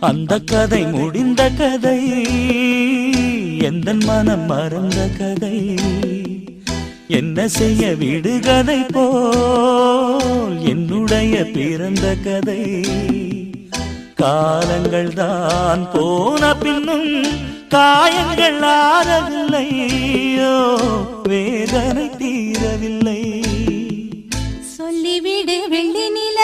அந்த கதை முடிந்த கதை எந்த மனம் மறந்த கதை? என்ன செய்ய விடுகதை போல் என்னுடைய பிறந்த கதை. காலங்கள் தான் போன பின்னும் காயங்கள் ஆறவில்லையோ வேதனை தீரவில்லை. சொல்லிவிடு வெள்ளி நில